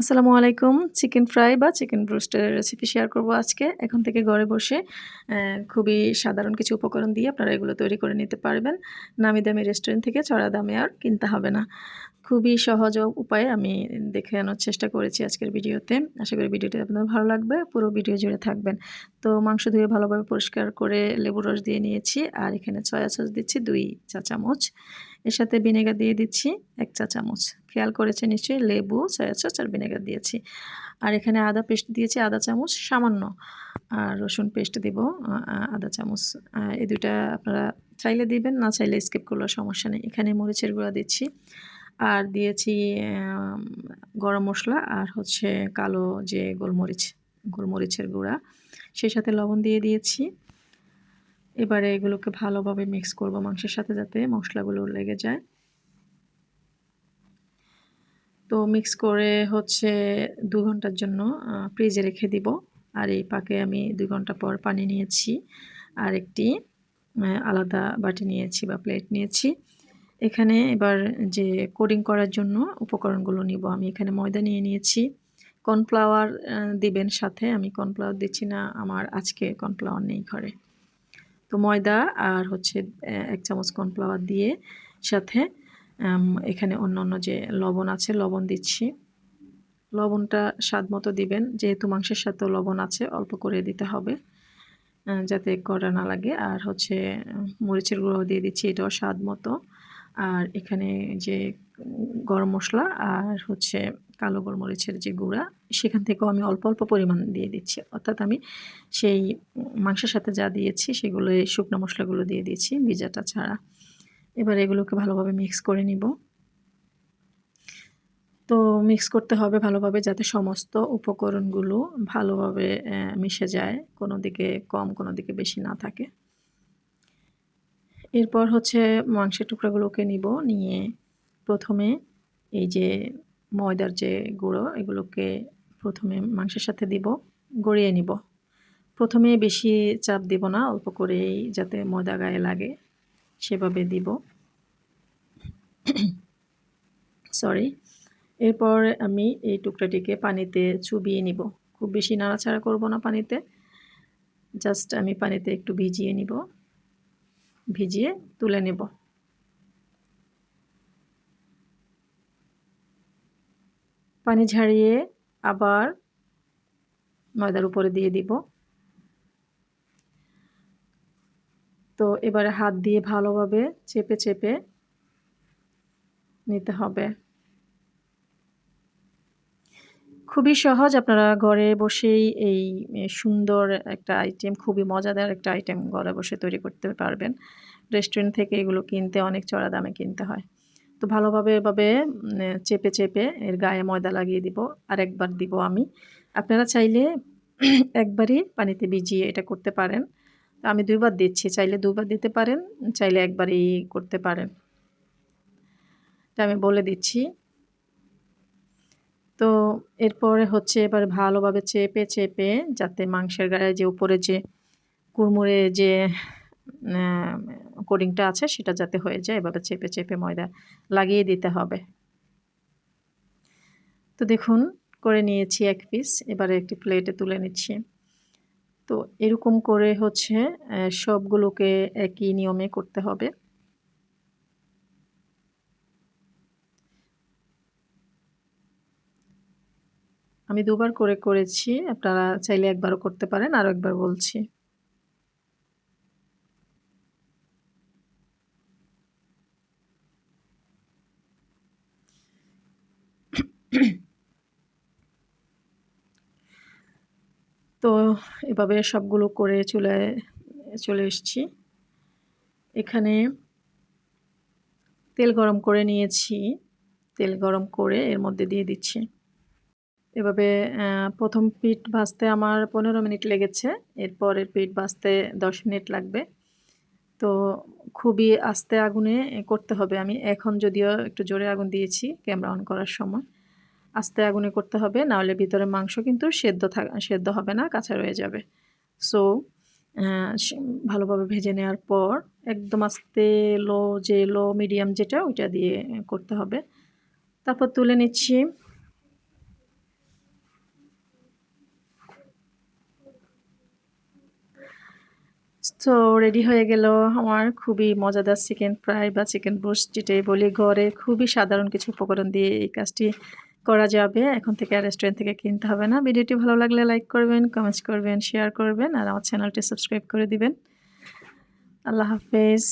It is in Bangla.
আসসালামু আলাইকুম। চিকেন ফ্রাই বা চিকেন ব্রোস্টারের রেসিপি শেয়ার করব আজকে। এখন থেকে ঘরে বসে খুবই সাধারণ কিছু উপকরণ দিয়ে আপনারা এগুলো তৈরি করে নিতে পারবেন। নামি দামি রেস্টুরেন্ট থেকে চড়া দামে আর কিনতে হবে না। খুবই সহজ উপায়ে আমি দেখে আনার চেষ্টা করেছি আজকের ভিডিওতে। আশা করি ভিডিওটি আপনাদের ভালো লাগবে। পুরো ভিডিও জুড়ে থাকবেন। তো মাংস ধুয়ে ভালোভাবে পরিষ্কার করে লেবু রস দিয়ে নিয়েছি আর এখানে চয়া সস দিচ্ছি, দুই চা চামচ। এর সাথে ভিনেগার দিয়ে দিচ্ছি এক চা চামচ। খেয়াল করেছে নিশ্চয়ই, লেবু, সয়া সস আর ভিনেগার দিয়েছি। আর এখানে আদা পেস্ট দিয়েছি, আদা চামচ সামান্য। আর রসুন পেস্ট দিব আদা চামচ। এই দুইটা আপনারা চাইলে দিবেন, না চাইলে স্কিপ করলেও সমস্যা নেই। এখানে মরিচের গুঁড়া দিচ্ছি। আর দিয়েছি গরম মশলা আর হচ্ছে কালো যে গোলমরিচ, গোলমরিচের গুঁড়া। সেই সাথে লবণ দিয়ে দিয়েছি। এবারে এগুলোকে ভালোভাবে মিক্স করব মাংসের সাথে যাতে মশলাগুলো লেগে যায়। তো মিক্স করে হচ্ছে দু ঘণ্টার জন্য ফ্রিজে রেখে দিব। আর এই পাকে আমি দুই ঘণ্টা পর পানি নিয়েছি। আর একটি আলাদা বাটি নিয়েছি বা প্লেট নিয়েছি। এখানে এবার যে কোডিং করার জন্য উপকরণগুলো নিব। আমি এখানে ময়দা নিয়ে নিয়েছি। কর্নফ্লাওয়ার দিবেন সাথে। আমি কর্নফ্লাওয়ার দিচ্ছি না, আমার আজকে কর্নফ্লাওয়ার নেই ঘরে। তো ময়দা আর হচ্ছে এক চামচ কর্নফ্লাওয়ার দিয়ে সাথে এখানে অন্য অন্য যে লবণ আছে, লবণ দিচ্ছি। লবণটা স্বাদ মতো দিবেন, যেহেতু মাংসের সাথেও লবণ আছে, অল্প করে দিতে হবে যাতে কড়া না লাগে। আর হচ্ছে, মরিচের গুঁড়ো দিয়ে দিচ্ছি, এটাও স্বাদ মতো। আর এখানে যে গরম মশলা আর হচ্ছে কালো গোলমরিচের যে গুঁড়া, সেখান থেকেও আমি অল্প অল্প পরিমাণ দিয়ে দিচ্ছি। অর্থাৎ আমি সেই মাংসের সাথে যা দিয়েছি, সেগুলো, এই শুকনো মশলাগুলো দিয়ে দিয়েছি ভিজাটা ছাড়া। এবার এগুলোকে ভালোভাবে মিক্স করে নিব। তো মিক্স করতে হবে ভালোভাবে যাতে সমস্ত উপকরণগুলো ভালোভাবে মিশে যায়, কোনো দিকে কম, কোনো দিকে বেশি না থাকে। এরপর হচ্ছে মাংসের টুকরাগুলোকে নিব, নিয়ে প্রথমে এই যে ময়দার যে গুঁড়ো, এগুলোকে প্রথমে মাংসের সাথে দিব, গড়িয়ে নিব। প্রথমে বেশি চাপ দিব না, অল্প করেই যাতে ময়দা গায়ে লাগে, সেভাবে দিব। সরি এরপর আমি এই টুকরাটিকে পানিতে চুবিয়ে নিব। খুব বেশি নাড়াচাড়া করব না পানিতে, জাস্ট আমি পানিতে একটু ভিজিয়ে নিব। ভিজিয়ে তুলে নেব। পানি ঝাড়িয়ে আবার ময়দার উপরে দিয়ে দিব। তো এবারে হাত দিয়ে ভালোভাবে চেপে চেপে নিতে হবে। খুবই সহজ। আপনারা ঘরে বসেই এই সুন্দর একটা আইটেম খুবই মজাদার একটা আইটেম ঘরে বসে তৈরি করতে পারবেন। রেস্টুরেন্ট থেকে এগুলো কিনতে অনেক চড়া দামে কিনতে হয়। তো ভালোভাবে এভাবে চেপে চেপে এর গায়ে ময়দা লাগিয়ে দিব আর একবার দিব আমি। আপনারা চাইলে একবারই পানিতে ভিজিয়ে এটা করতে পারেন। তো আমি দুইবার দিচ্ছি, চাইলে দুবার দিতে পারেন, চাইলে একবারই করতে পারেন। এটা আমি বলে দিচ্ছি। তো এরপরে হচ্ছে এবার ভালোভাবে চেপে চেপে যাতে মাংসের গায়ে যে উপরে যে কুড়মুড়ে যে কোডিংটা আছে সেটা যাতে হয়ে যায়, এভাবে চেপে চেপে ময়দা লাগিয়ে দিতে হবে। তো দেখুন, করে নিয়েছি এক পিস, এবারে একটি প্লেটে তুলে নিচ্ছি। তো এরকম করে হচ্ছে সবগুলোকে একই নিয়মে করতে হবে। আমি দুবার করে করেছি, আপনারা চাইলে একবারও করতে পারেন, আরও একবার বলছি। তো এভাবে সবগুলো করে চলে চলে এসছি। এখানে তেল গরম করে নিয়েছি, তেল গরম করে এর মধ্যে দিয়ে দিচ্ছি। এভাবে প্রথম পিঠ ভাজতে আমার পনেরো মিনিট লেগেছে। এরপরের পিঠ ভাজতে দশ মিনিট লাগবে। তো খুবই আস্তে আগুনে করতে হবে। আমি এখন যদিও একটু জোরে আগুন দিয়েছি ক্যামেরা অন করার সময়। আস্তে আগুনে করতে হবে নাহলে ভিতরে মাংস কিন্তু সেদ্ধ থাক সেদ্ধ হবে না, কাঁচা রয়ে যাবে। সো, ভালোভাবে ভেজে নেওয়ার পর একদম আস্তে লো, যে লো, মিডিয়াম যেটা, ওইটা দিয়ে করতে হবে। তারপর তুলে নিচ্ছি। তো রেডি হয়ে গেল আমার। খুবই মজাদার চিকেন ফ্রাই বা চিকেন বুস্ট যেটাই বলি। ঘরে খুবই সাধারণ কিছু উপকরণ দিয়ে এই কাজটি করা যাবে। এখন থেকে আর রেস্টুরেন্ট থেকে কিনতে হবে না। ভিডিওটি ভালো লাগলে লাইক করবেন কমেন্টস করবেন শেয়ার করবেন, আর আমার চ্যানেলটি সাবস্ক্রাইব করে দিবেন। আল্লাহ হাফেজ।